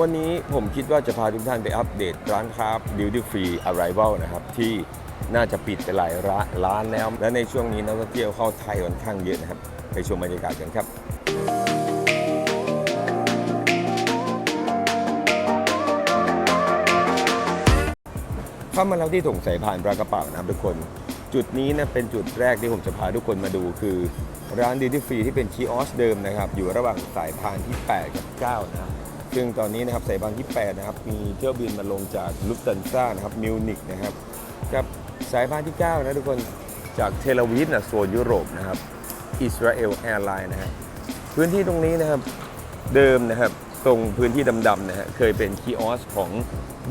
วันนี้ผมคิดว่าจะพาทุกท่านไปอัปเดตร้านค้า Duty Free Arrival นะครับ ที่น่าจะปิดไปหลายร้านานแล้ว และในช่วงนี้นักท่องเที่ยวเข้าไทยค่อนข้างเยอะนะครับ ไปชมบรรยากาศกันครับเข้ามาแล้วที่ถงสายพานปลากระเป๋านะครับทุกคน จุดนี้นะเป็นจุดแรกที่ผมจะพาทุกคนมาดูคือร้านดิจิฟรีที่เป็นคีออสเดิมนะครับ อยู่ระหว่างสายพานที่ 8 กับ 9 นะครับ ซึ่งตอนนี้นะครับสายพานที่ 8 นะครับ มีเที่ยวบินมาลงจากลุฟตันซ่านะครับมิวนิกนะครับกับสายพานที่ 9 นะทุกคนจากเทลวีฟนะโซนยุโรปนะครับอิสราเอลแอร์ไลน์นะฮะพื้นที่ตรงนี้นะครับเดิมนะครับตรงพื้นที่ดำๆนะฮะเคยเป็นคีออสของ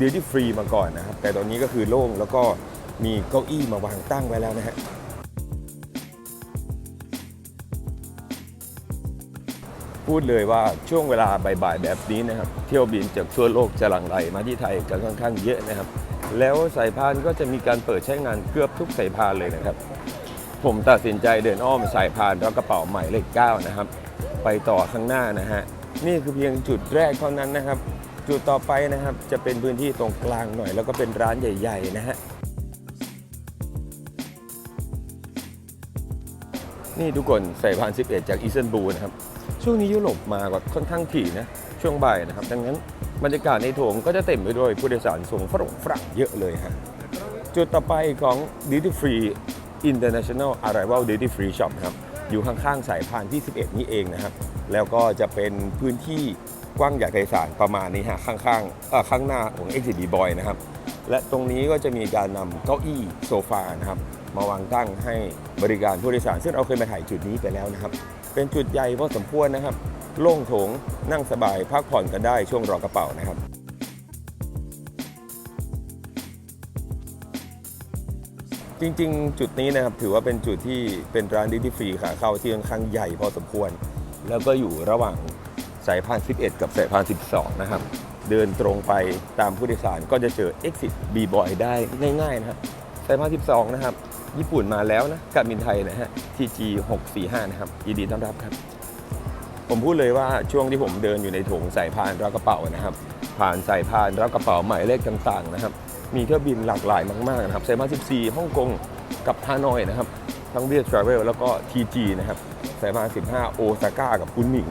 Duty Free มาก่อนนะครับ แต่ตอนนี้ก็คือโล่งแล้วก็มีเก้าอี้มาวางตั้งไว้แล้วนะฮะ พูดเลยว่าช่วงเวลาบ่ายๆแบบนี้นะครับ เที่ยวบินจากทั่วโลกจะหลั่งไหลมาที่ไทยกันค่อนข้างเยอะนะครับ แล้วสายพานก็จะมีการเปิดใช้งานเกือบทุกสายพานเลยนะครับ ผมตัดสินใจเดินอ้อมสายพานแล้วกระเป๋าใหม่เลข9นะครับ ไปต่อข้างหน้านะฮะนี่คือเพียงจุดแรกเท่านั้นนะครับ จุดต่อไปนะครับจะเป็นพื้นที่ตรงกลางหน่อย แล้วก็เป็นร้านใหญ่ ๆ นะฮะนี่ทุกคนสายพาน11 จากอิสตันบูลนะครับ ช่วงนี้ยุโรปมาแบบค่อนข้างถี่นะช่วงบ่ายนะครับ ดังนั้นบรรยากาศในโถงก็จะเต็มไปด้วยผู้โดยสารส่งฝรั่งฝรั่งเยอะเลยฮะจุดต่อไปของ Duty Free International Arrival Duty Free Shop ครับอยู่ข้างๆสายพานที่ 11 นี่เองนะครับ แล้วก็จะเป็นพื้นที่กว้างใหญ่ไพศาลประมาณนี้ฮะข้างๆเออข้างหน้าของ Exit Boy นะครับ และตรงนี้ก็จะมีการนำเก้าอี้โซฟานะครับ มาวางตั้งให้บริการผู้โดยสาร ซึ่งเราเคยมาถ่ายจุดนี้ไปแล้วนะครับ เป็นจุดใหญ่พอสมควรนะครับ โล่งโถงนั่งสบายพักผ่อนกันได้ช่วงรอกระเป๋านะครับจริงๆ จุดนี้นะครับถือว่าเป็นจุดที่เป็นร้านดิจิฟรีขาเข้าที่ค่อนข้างใหญ่พอสมควร แล้วก็อยู่ระหว่างสายพาน 11 กับสายพาน 12 นะครับ เดินตรงไปตามผู้โดยสารก็จะเจอ Exit B-Boy ได้ง่ายๆนะครับสายพาน 12 นะครับ ญี่ปุ่นมาแล้วนะการบินไทยนะฮะ TG 645 นะครับยินดีต้อนรับครับ ผมพูดเลยว่าช่วงที่ผมเดินอยู่ในโถงใสายพานรับกระเป๋านะครับ ผ่านใสายพานรับกระเป๋าหมายเลขต่างๆนะครับ มีเที่ยวบินหลากหลายมากๆนะครับสายพาน14ฮ่องกงกับฮานอยนะครับ ทั้งเวียดทราเวลแล้วก็ TG นะครับสายพาน15 โอซาก้ากับกุนหมิง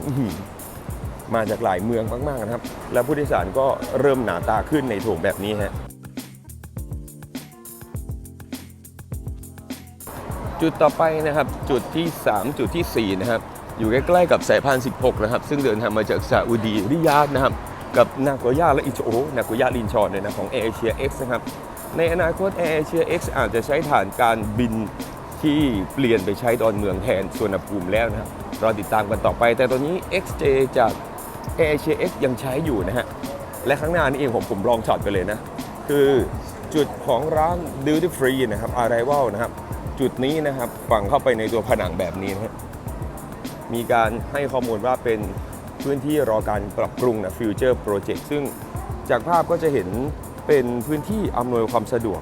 มาจากหลายเมืองมากๆนะครับ แล้วผู้โดยสารก็เริ่มหนาตาขึ้นในโถงแบบนี้ฮะ จุดต่อไปนะครับจุดที่ 3 จุดทีสี่ 4 นะครับ อยู่ใกล้ๆกับสายพาน 16 นะครับ ซึ่งเดินทางมาจากซาอุดีริยาดนะครับ กับนาโกย่าและอิโชโอนาโกย่าลินชอนเลยนะของ Air Asia X นะครับ ในอนาคต Air Asia X อาจจะใช้ฐานการบินที่เปลี่ยนไปใช้ดอนเมืองแทนสวนภูมิแล้วนะครับรอติดตามกันต่อไป แต่ตอนนี้ XJ จาก Air Asia X ยังใช้อยู่นะฮะและข้างหน้านี่เองผมผมลองช็อตไปเลยนะ คือจุดของร้าน Duty Free นะครับ Arrival นะครับ จุดนี้นะครับฝังเข้าไปในตัวผนังแบบนี้นะมีการให้ข้อมูลว่าเป็นพื้นที่รอการปรับปรุงนะ Future Project ซึ่งจากภาพก็จะเห็นเป็นพื้นที่อำนวยความสะดวก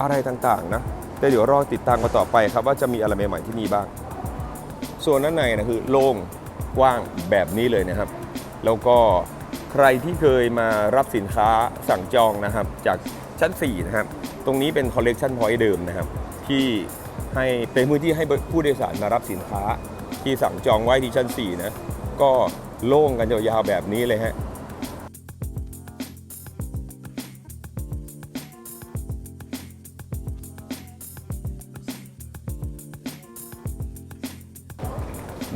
อะไรต่างๆนะแต่เดี๋ยวรอติดตามกันต่อไปครับว่าจะมีอะไรใหม่ๆที่นี่บ้างส่วนด้านในนะคือโล่งกว้างแบบนี้เลยนะครับ แล้วก็ใครที่เคยมารับสินค้าสั่งจองนะครับ จากชั้น4นะครับ ตรงนี้เป็นคอลเลกชันพอยต์เดิมนะครับ ที่ ให้เป็นพื้นที่ให้ผู้โดยสารมารับสินค้า ที่สั่งจองไว้ที่ชั้น 4 นะ ก็โล่งกันยาวๆแบบนี้เลยฮะ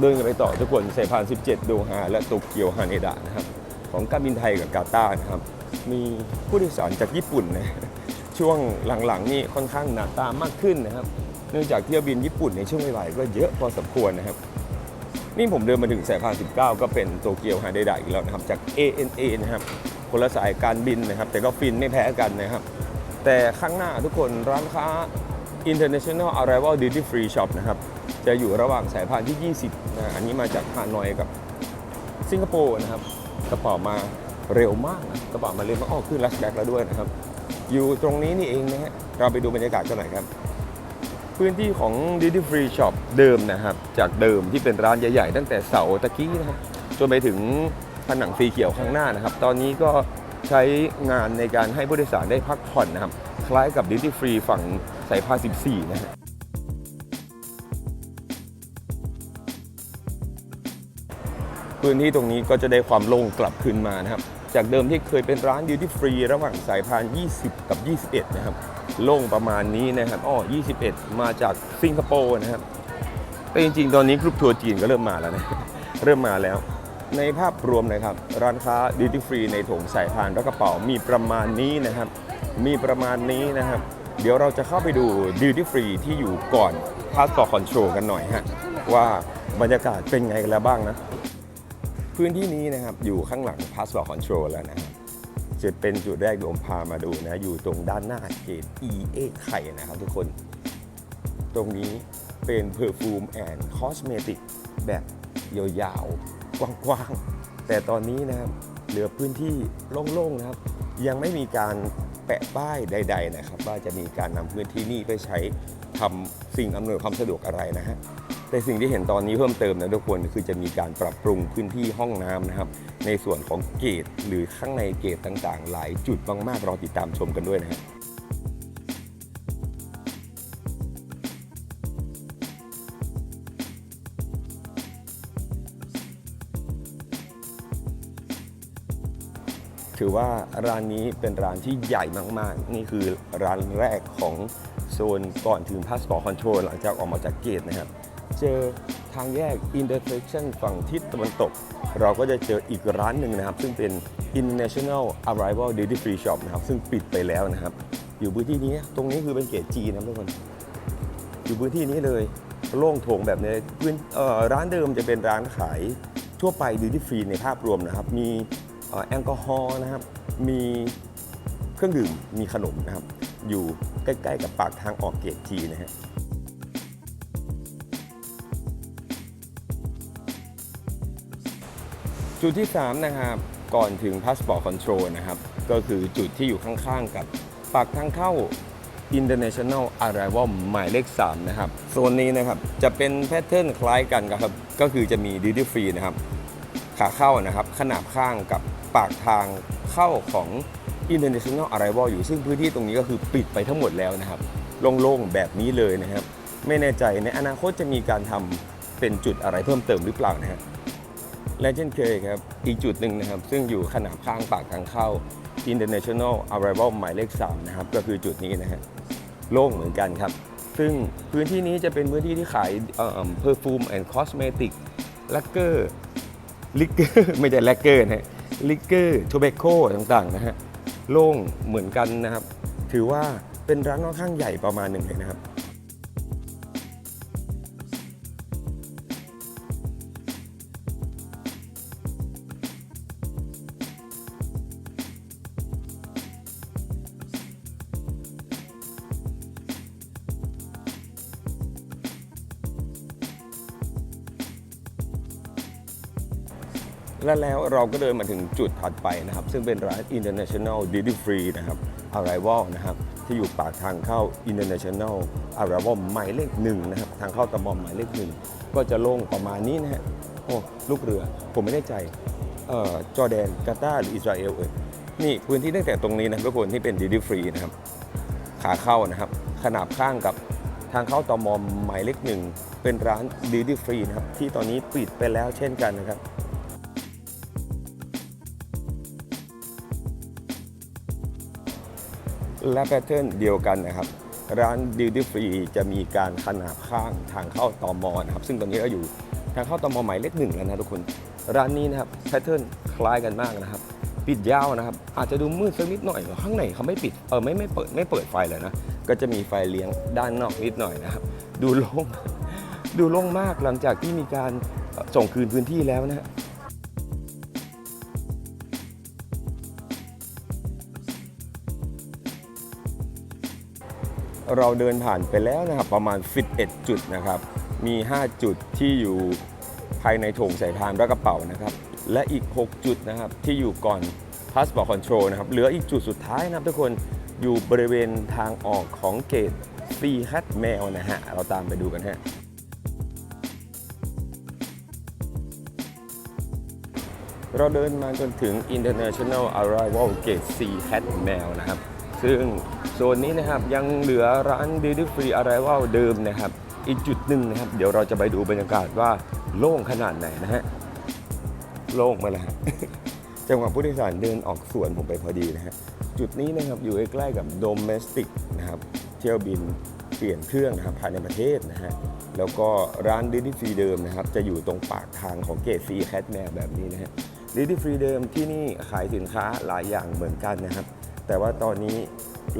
เดินกันไปต่อทุกคนสายพาน 17 โดฮาและโตเกียวฮาเนดะนะครับ ของการบินไทยกับกาตาร์นะครับ มีผู้โดยสารจากญี่ปุ่นนะช่วงหลังๆนี่ค่อนข้างหนาตามากขึ้นนะครับ เนื่องจากเที่ยวบินญี่ปุ่นในช่วงบ่ายก็เยอะพอสมควรนะครับ นี่ผมเดินมาถึงสายพาน19 ก็เป็นโตเกียวฮาเดดะอีกแล้วนะครับ จาก ANA นะครับคนละสายการบินนะครับ แต่ก็ฟินไม่แพ้กันนะครับ แต่ข้างหน้าทุกคนร้านค้า International Arrival Duty Free Shop นะครับ จะอยู่ระหว่างสายพานที่ 20นะอันนี้มาจากฮานอยกับสิงคโปร์นะครับกระเป๋ามาเร็วมากนะกระเป๋ามาเร็วมากอ้อขึ้นลัชแบ็กแล้วด้วยนะครับ อยู่ตรงนี้นี่เองนะฮะเราไปดูบรรยากาศกันหน่อยครับ พื้นที่ของ Duty Free Shop เดิมนะครับ จากเดิมที่เป็นร้านใหญ่ๆ ตั้งแต่เสาตะกี้นะครับจนไปถึงผนังสีเขียวข้างหน้านะครับ ตอนนี้ก็ใช้งานในการให้ผู้โดยสารได้พักผ่อนนะครับ คล้ายกับดิ u ตี้ฟรีฝั่งสายพาน14 นะฮะพื้นที่ตรงนี้ก็จะได้ความโล่งกลับคืนมานะครับ จากเดิมที่เคยเป็นร้านดิวตี้ฟรีระหว่างสายพาน 20 กับ 21 นะครับ โล่งประมาณนี้นะครับอ้อ21 มาจากสิงคโปร์นะครับแต่จริงๆ ตอนนี้กรุ๊ปทัวร์จีนก็เริ่มมาแล้วนะ เริ่มมาแล้ว ในภาพรวมนะครับ ร้านค้าดิวตี้ฟรีในถงสายพานและกระเป๋ามีประมาณนี้นะครับ มีประมาณนี้นะครับ เดี๋ยวเราจะเข้าไปดูดิวตี้ฟรีที่อยู่ก่อนพาสปอร์ตคอนโทรลกันหน่อยฮะว่าบรรยากาศเป็นไงกันแล้วบ้างนะ พื้นที่นี้นะครับอยู่ข้างหลัง Passport Control แล้วนะครับ จะเป็นจุดแรกที่ผมพามาดูนะ อยู่ตรงด้านหน้าเกต EA ไข่นะครับทุกคน ตรงนี้เป็น Perfume and Cosmetic แบบยาวๆ กว้างๆ แต่ตอนนี้นะครับ เหลือพื้นที่โล่งๆ นะครับ ยังไม่มีการแปะป้ายใด ๆ นะครับ ว่าจะมีการนำพื้นที่นี้ไปใช้ทำสิ่งอำนวยความสะดวกอะไรนะฮะแต่สิ่งที่เห็นตอนนี้เพิ่มเติมนะทุกคนคือจะมีการปรับปรุงพื้นที่ห้องน้ำนะครับ ในส่วนของเกตหรือข้างในเกตต่างๆ หลายจุดมากๆรอติดตามชมกันด้วยนะฮะถือว่าร้านนี้เป็นร้านที่ใหญ่มากๆ นี่คือร้านแรกของโซนก่อนถึง Passport Control หลังจากออกมาจากเกตนะครับ เจอทางแยก intersection ฝั่งทิศตะวันตก เราก็จะเจออีกร้านหนึ่งนะครับ ซึ่งเป็น International Arrival Duty Free Shop นะครับ ซึ่งปิดไปแล้วนะครับ อยู่พื้นที่นี้ตรงนี้คือเป็นเกตจีนะทุกคน อยู่พื้นที่นี้เลยโล่งโถงแบบนี้พื้นร้านเดิมจะเป็นร้านขายทั่วไปดิวตี้ฟรีในภาพรวมนะครับ มีแอลกอฮอล์นะครับ มีเครื่องดื่ม มีขนมนะครับ อยู่ใกล้ ๆ กับปากทางออกเกตจีนะฮะ จุดที่ 3 นะครับก่อนถึง Passport Control นะครับ ก็คือจุดที่อยู่ข้างๆกับปากทางเข้า International Arrival หมายเลข 3 นะครับโซนนี้นะครับจะเป็นแพทเทิร์นคล้ายกันครับ ก็คือจะมี Duty Free นะครับ ขาเข้านะครับ ขนาบข้างกับปากทางเข้าของ International Arrival อยู่ซึ่งพื้นที่ตรงนี้ก็คือปิดไปทั้งหมดแล้วนะครับ โล่งๆแบบนี้เลยนะครับ ไม่แน่ใจในอนาคตจะมีการทำเป็นจุดอะไรเพิ่มเติมหรือเปล่านะฮะ และเช่นเคยครับ อีกจุดหนึ่งนะครับ ซึ่งอยู่ขนาบข้างปากทางเข้า International Arrival หมายเลข 3 นะครับ ก็คือจุดนี้นะฮะโล่งเหมือนกันครับ ซึ่งพื้นที่นี้จะเป็นพื้นที่ที่ขายเอ่อ perfume and cosmetic ลักเกอร์ลิกเกอร์ไม่ใช่แลกเกอร์นะฮะลิกเกอร์โทเบโคต่างๆนะฮะโล่งเหมือนกันนะครับ ถือว่าเป็นร้านค่อนข้างใหญ่ประมาณหนึ่งเลยนะครับ และแล้วเราก็เดินมาถึงจุดถัดไปนะครับ ซึ่งเป็นร้าน International Duty Free นะครับ Arrival นะครับ ที่อยู่ปากทางเข้า International Arrival หมายเลขหนึ่งนะครับ ทางเข้าตะมอมหมายเลขหนึ่งก็จะโล่งประมาณนี้นะฮะโอ้ลูกเรือ ผมไม่แน่ใจเอ่อจอแดนกาตาร์หรืออิสราเอลเอ่ยนี่พื้นที่ตั้งแต่ตรงนี้นะทุกคนที่เป็น Duty Free นะครับ ขาเข้านะครับ ขนาบข้างกับทางเข้าตอมอมหมายเลขหนึ่งเป็นร้าน Duty Free นะครับ ที่ตอนนี้ปิดไปแล้วเช่นกันนะครับ และแพทเทิร์นเดียวกันนะครับ ร้าน Duty Free จะมีการขนาบข้างทางเข้าตอมอนะครับ ซึ่งตอนนี้ก็อยู่ทางเข้าตอมอหมายเลขหนึ่งแล้วนะทุกคน ร้านนี้นะครับแพทเทิร์นคล้ายกันมากนะครับ ปิดยาวนะครับ อาจจะดูมืดสักนิดหน่อยข้างในเขาไม่ปิดเออไม่ไม่เปิดไม่เปิดไฟเลยนะก็จะมีไฟเลี้ยงด้านนอกนิดหน่อยนะครับ ดูโล่งดูโล่งมากหลังจากที่มีการส่งคืนพื้นที่แล้วนะ เราเดินผ่านไปแล้วนะครับประมาณ 11 จุดนะครับ มี 5 จุดที่อยู่ภายในโถงใสายพานและกระเป๋านะครับ และอีก 6 จุดนะครับที่อยู่ก่อน Passport Control นะครับ เหลืออีกจุดสุดท้ายนะครับทุกคนอยู่บริเวณทางออกของเกตซีคัตแมวนะฮะ เราตามไปดูกันฮะเราเดินมาจนถึง International Arrival Gate C Cat Mail นะครับ ซึ่ง โซนนี้นะครับยังเหลือร้าน Duty Free Arrival เดิมนะครับ อีกจุดหนึ่งนะครับ เดี๋ยวเราจะไปดูบรรยากาศว่าโล่งขนาดไหนนะฮะโล่งมาแล้วจังหวะผู้โดยสารเดินออกสวนผมไปพอดีนะฮะจุดนี้นะครับอยู่ใกล้ๆกับ Domestic นะครับเที่ยวบินเปลี่ยนเครื่องนะครับภายในประเทศนะฮะแล้วก็ร้าน Duty Free เดิมนะครับจะอยู่ตรงปากทางของเกตซีแคทแมวแบบนี้นะฮะ Duty Free เดิมที่นี่ขายสินค้าหลายอย่างเหมือนกันนะครับ แต่ว่าตอนนี้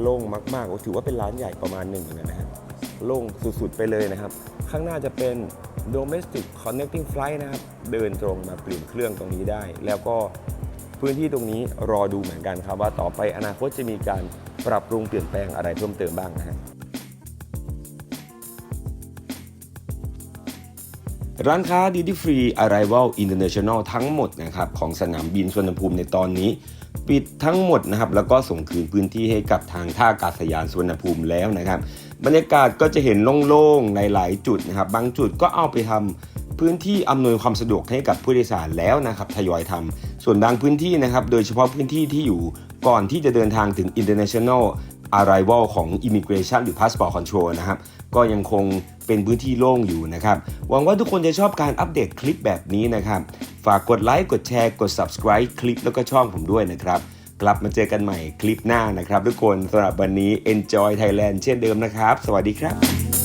โล่งมากๆถือว่าเป็นร้านใหญ่ประมาณหนึ่งเหมือนกันนะฮะโล่งสุดๆไปเลยนะครับ ข้างหน้าจะเป็น domestic connecting flight นะครับ เดินตรงมาเปลี่ยนเครื่องตรงนี้ได้ แล้วก็พื้นที่ตรงนี้รอดูเหมือนกันครับว่าต่อไปอนาคตจะมีการปรับปรุงเปลี่ยนแปลงอะไรเพิ่มเติมบ้างนะฮะร้านค้า Duty Free Arrival International ทั้งหมดนะครับของสนามบินสุวรรณภูมิในตอนนี้ ปิดทั้งหมดนะครับแล้วก็ส่งคืนพื้นที่ให้กับทางท่าอากาศยานสุวรรณภูมิแล้วนะครับ บรรยากาศก็จะเห็นโล่งๆในหลายจุดนะครับ บางจุดก็เอาไปทำพื้นที่อำนวยความสะดวกให้กับผู้โดยสารแล้วนะครับทยอยทำส่วนบางพื้นที่นะครับ โดยเฉพาะพื้นที่ที่อยู่ก่อนที่จะเดินทางถึง International Arrival ของ Immigration หรือ Passport Control นะครับ ก็ยังคงเป็นพื้นที่โล่งอยู่นะครับ หวังว่าทุกคนจะชอบการอัปเดตคลิปแบบนี้นะครับ ฝากกดไลค์กดแชร์กด subscribe คลิปแล้วก็ช่องผมด้วยนะครับ กลับมาเจอกันใหม่คลิปหน้านะครับ ทุกคนสำหรับวันนี้ Enjoy Thailand เช่นเดิมนะครับ สวัสดีครับ